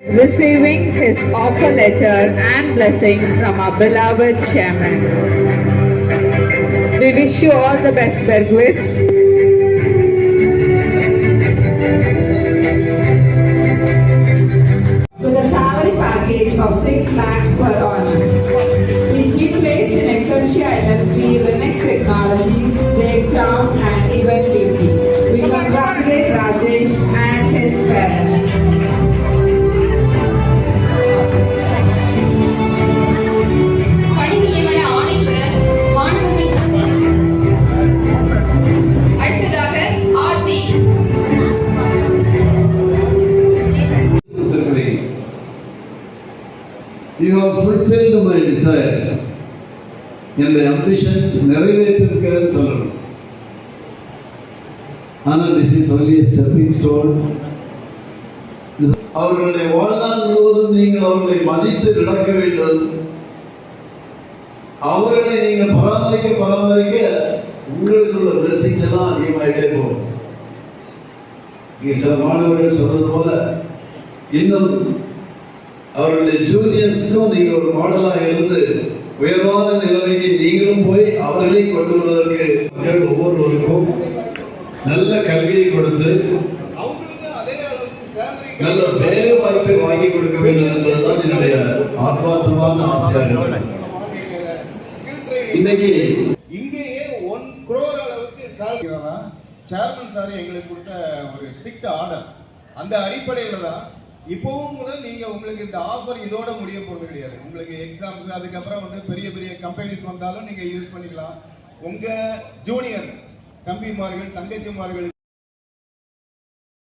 receiving his offer letter and blessings from our beloved chairman. We wish you all the best, Bergwis. You have fulfilled my desire. என்னுடைய ambition நிறைவேற்றிருக்கிறேன்னு சொல்லணும். ஆனால் this is only stepping stone அவர்களுடைய வாழ்நாள் முழுவதும் நீங்கள் அவர்களை மதித்து நடக்க வேண்டும். அவர்களை நீங்கள் பராமரிக்க பராமரிக்க உங்களுக்கு உள்ள பிளஸிங்ஸ் எல்லாம் அதிகமாகிட்டே போகும். இங்கே சில மாணவர்கள் சொல்றது போல இன்னும் அவருடைய ஜூனியர்ஸ்க்கும் நீங்க ஒரு மாடலாக இருந்து உயர்வான நிலைமைக்கு நீங்களும் போய் அவர்களை கொண்டு வருவதற்கு மக்கள் ஒவ்வொருவருக்கும் நல்ல கல்வியை கொடுத்து நல்ல வேலை வாய்ப்பை வாங்கி கொடுக்க வேண்டும் என்பதுதான் என்னுடைய ஆத்மார்த்தமான ஆசையாக இருக்கிறது. இன்னைக்கு இங்கேயே ஒன் குரோர் அளவுக்கு salary சேர்மன் சார் எங்களுக்கு கொடுத்த ஒரு ஸ்ட்ரிக்ட் ஆர்டர் அந்த அடிப்படையில் தான் இப்பவும் முதல் நீங்க உங்களுக்கு இந்த ஆஃபர் இதோட முடிய போறது கிடையாது. உங்களுக்கு எக்ஸாம்ஸ் அதுக்கப்புறம் வந்து பெரிய பெரிய கம்பெனிஸ் வந்தாலும் நீங்க யூஸ் பண்ணிக்கலாம். உங்க ஜூனியர்ஸ் தம்பிமார்கள் தங்கச்சிமார்கள்